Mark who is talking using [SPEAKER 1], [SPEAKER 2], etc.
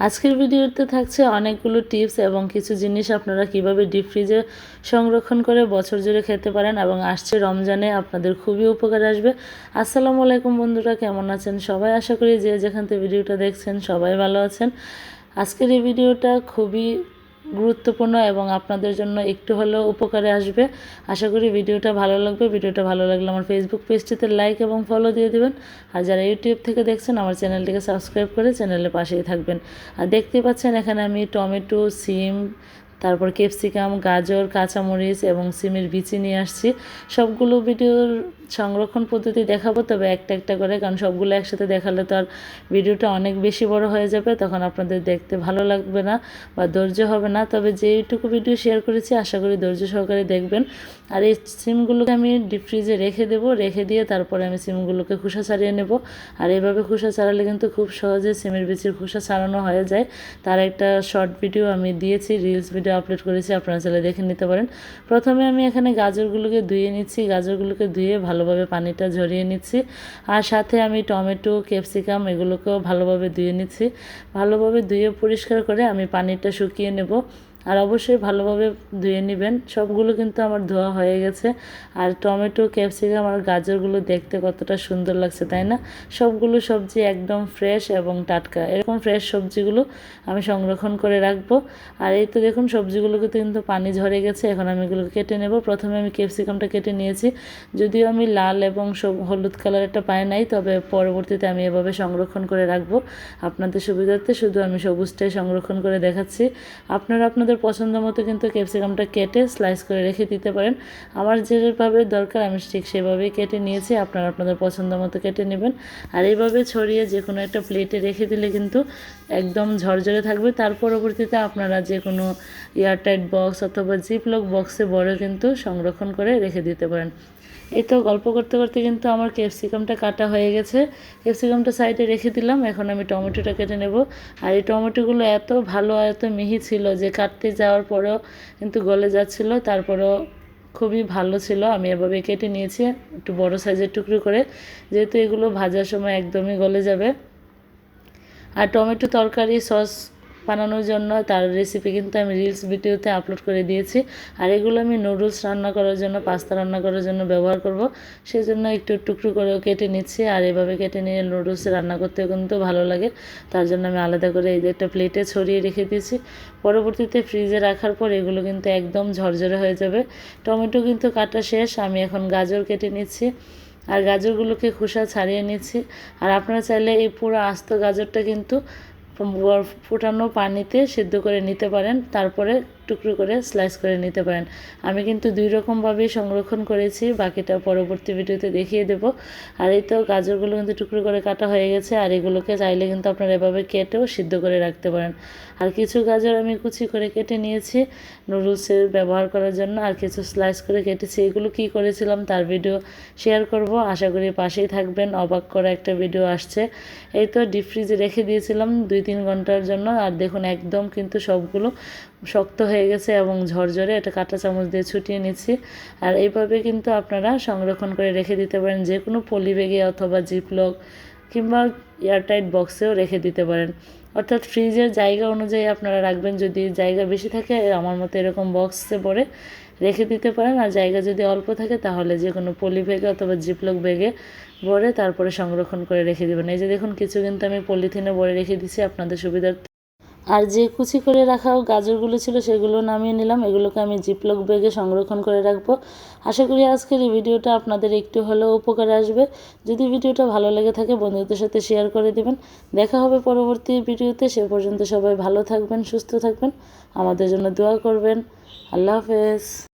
[SPEAKER 1] আজকের ভিডিওতে থাকছে অনেকগুলো টিপস এবং কিছু জিনিস আপনারা কীভাবে ডিপ ফ্রিজে সংরক্ষণ করে বছর জুড়ে খেতে পারেন এবং আসছে রমজানে আপনাদের খুবই উপকার আসবে। আসসালামু আলাইকুম বন্ধুরা, কেমন আছেন সবাই? আশা করি যে যেখান থেকে ভিডিওটা দেখছেন সবাই ভালো আছেন। আজকের এই ভিডিওটা খুবই গুরুত্বপূর্ণ এবং আপনাদের জন্য একটু হলেও উপকারে আসবে। আশা করি ভিডিওটা ভালো লাগবে। ভিডিওটা ভালো লাগলে আমার ফেসবুক পেজটিতে লাইক এবং ফলো দিয়ে দেবেন। আর যারা ইউটিউব থেকে দেখছেন, আমার চ্যানেলটিকে সাবস্ক্রাইব করে চ্যানেলের পাশেই থাকবেন। আর দেখতে পাচ্ছেন, এখানে আমি টমেটো, সিম তারপর ক্যাপসিকাম, গাজর, কাঁচামরিচ এবং সিমের বিচি নিয়ে আসছি। সবগুলো ভিডিওর সংরক্ষণ পদ্ধতি দেখাবো, তবে একটা একটা করে, কারণ সবগুলো একসাথে দেখালে তো আর ভিডিওটা অনেক বেশি বড় হয়ে যাবে, তখন আপনাদের দেখতে ভালো লাগবে না বা ধৈর্য হবে না। তবে যেইটুকু ভিডিও শেয়ার করেছি, আশা করি ধৈর্য সহকারে দেখবেন। আর এই সিমগুলোকে আমি ডিপ ফ্রিজে রেখে দেবো, রেখে দিয়ে তারপরে আমি সিমগুলোকে খোসা ছাড়িয়ে নেব। আর এভাবে খোসা ছাড়ালে কিন্তু খুব সহজে সিমের বিচির খোসা ছাড়ানো হয়ে যায়। তার একটা শর্ট ভিডিও আমি দিয়েছি রিলস ভিডিও আপলোড করেছি, আপনারা চাইলে দেখে নিতে পারেন। প্রথমে আমি এখানে গাজরগুলোকে ধুয়ে নিচ্ছি, গাজরগুলোকে ধুয়ে ভালোভাবে পানিটা ঝরিয়ে নিচ্ছি। আর সাথে আমি টমেটো, ক্যাপসিকাম এগুলোকেও ভালোভাবে ধুয়ে নিচ্ছি। ভালোভাবে ধুয়ে পরিষ্কার করে আমি পানিটা শুকিয়ে নেব। আর অবশ্যই ভালোভাবে ধুয়ে নেবেন। সবগুলো কিন্তু আমার ধোয়া হয়ে গেছে। আর টমেটো, ক্যাপসিকাম আর গাজরগুলো দেখতে কতটা সুন্দর লাগছে, তাই না? সবগুলো সবজি একদম ফ্রেশ এবং টাটকা। এরকম ফ্রেশ সবজিগুলো আমি সংরক্ষণ করে রাখব। আর এই তো দেখুন, সবজিগুলোকে কিন্তু পানি ঝরে গেছে। এখন আমি এগুলো কেটে নেব। প্রথমে আমি ক্যাপসিকামটা কেটে নিয়েছি। যদিও আমি লাল এবং সব হলুদ কালারেরটা পাই নাই, তবে পরবর্তীতে আমি এভাবে সংরক্ষণ করে রাখব। আপনাদের সুবিধার্থে শুধু আমি সবুজটাই সংরক্ষণ করে দেখাচ্ছি। আপনারা আপনাদের আপনাদের পছন্দ মতো কিন্তু ক্যাপসিকামটা কেটে স্লাইস করে রেখে দিতে পারেন। আমার যেভাবে দরকার, আমি ঠিক সেভাবেই কেটে নিয়েছি। আপনারা আপনাদের পছন্দ মতো কেটে নেবেন। আর এইভাবে ছড়িয়ে যে কোনো একটা প্লেটে রেখে দিলে কিন্তু একদম ঝরঝরে থাকবে। তার পরবর্তীতে আপনারা যে কোনো এয়ারটাইট বক্স অথবা জিপলক বক্সে বড় কিন্তু সংরক্ষণ করে রেখে দিতে পারেন। এই তো গল্প করতে করতে কিন্তু আমার ক্যাপসিকামটা কাটা হয়ে গেছে। ক্যাপসিকামটা সাইডে রেখে দিলাম। এখন আমি টমেটোটা কেটে নেব। আর এই টমেটোগুলো এত ভালো এত মিহি ছিল যে কাটতে যাওয়ার পরেও কিন্তু গলে যাচ্ছিল, তারপরেও খুবই ভালো ছিল। আমি এভাবে কেটে নিয়েছি, একটু বড় সাইজের টুকরো করে। যেহেতু এগুলো ভাজার সময় একদমই গলে যাবে। আর টমেটো তরকারি, সস বানানোর জন্য তার রেসিপি কিন্তু আমি রিলস ভিডিওতে আপলোড করে দিয়েছি। আর এগুলো আমি নুডলস রান্না করার জন্য পাস্তা রান্না করার জন্য ব্যবহার করব। সেই জন্য একটু টুকরো করেও কেটে নিচ্ছি, আর এভাবে কেটে নিয়ে নুডলস রান্না করতেও কিন্তু ভালো লাগে। তার জন্য আমি আলাদা করে এই একটা প্লেটে ছড়িয়ে রেখে দিয়েছি। পরবর্তীতে ফ্রিজে রাখার পর এগুলো কিন্তু একদম ঝরঝরে হয়ে যাবে। টমেটো কিন্তু কাটা শেষ, আমি এখন গাজর কেটে নিচ্ছি। আর গাজরগুলোকে খোসা ছাড়িয়ে নিচ্ছি। আর আপনারা চাইলে এই পুরো আস্ত গাজরটা কিন্তু ফোটানো পানিতে সেদ্ধ করে নিতে পারেন। তারপরে টুকরো করে স্লাইস করে নিতে পারেন। আমি কিন্তু দুই রকমভাবেই সংরক্ষণ করেছি, বাকিটা পরবর্তী ভিডিওতে দেখিয়ে দেব। আর এই তো গাজরগুলো কিন্তু টুকরো করে কাটা হয়ে গেছে, আর এগুলোকে চাইলে কিন্তু আপনারা এভাবে কেটেও সিদ্ধ করে রাখতে পারেন। আর কিছু গাজর আমি কুচি করে কেটে নিয়েছি নুডলসের ব্যবহার করার জন্য, আর কিছু স্লাইস করে কেটেছি। এগুলো কি করেছিলাম তার ভিডিও শেয়ার করব। আশা করি পাশেই থাকবেন, অবাক করা একটা ভিডিও আসছে। এই তো ডিপ ফ্রিজে রেখে দিয়েছিলাম দুই তিন ঘণ্টার জন্য, আর দেখুন একদম কিন্তু সবগুলো শক্ত হয়ে গেছে এবং ঝরঝরে এটা কাঁটা চামচ দিয়ে ছুটিয়ে নিচ্ছি। আর এইভাবে কিন্তু আপনারা সংরক্ষণ করে রেখে দিতে পারেন, যে কোনো পলি ব্যাগে অথবা জিপলক কিংবা এয়ারটাইট বক্সেও রেখে দিতে পারেন। অর্থাৎ ফ্রিজের জায়গা অনুযায়ী আপনারা রাখবেন, যদি জায়গা বেশি থাকে, আমার মতো এরকম বক্সে পরে রেখে দিতে পারেন। আর জায়গা যদি অল্প থাকে, তাহলে যে কোনো পলি ব্যাগে অথবা জিপলক ব্যাগে ভরে তারপরে সংরক্ষণ করে রেখে দেবেন। এই যে দেখুন, কিছু কিন্তু আমি পলিথিনে ভরে রেখে দিচ্ছি আপনাদের সুবিধার্থে আর যে কুচি করে রাখা গাজরগুলো ছিল সেগুলো নামিয়ে নিলাম। এগুলোকে আমি জিপলক ব্যাগে সংরক্ষণ করে রাখব। আশা করি আজকের এই ভিডিওটা আপনাদের একটু হলেও উপকার আসবে। যদি ভিডিওটা ভালো লেগে থাকে, বন্ধুদের সাথে শেয়ার করে দেবেন। দেখা হবে পরবর্তী ভিডিওতে। সে পর্যন্ত সবাই ভালো থাকবেন, সুস্থ থাকবেন। আমাদের জন্য দোয়া করবেন। আল্লাহ হাফেজ।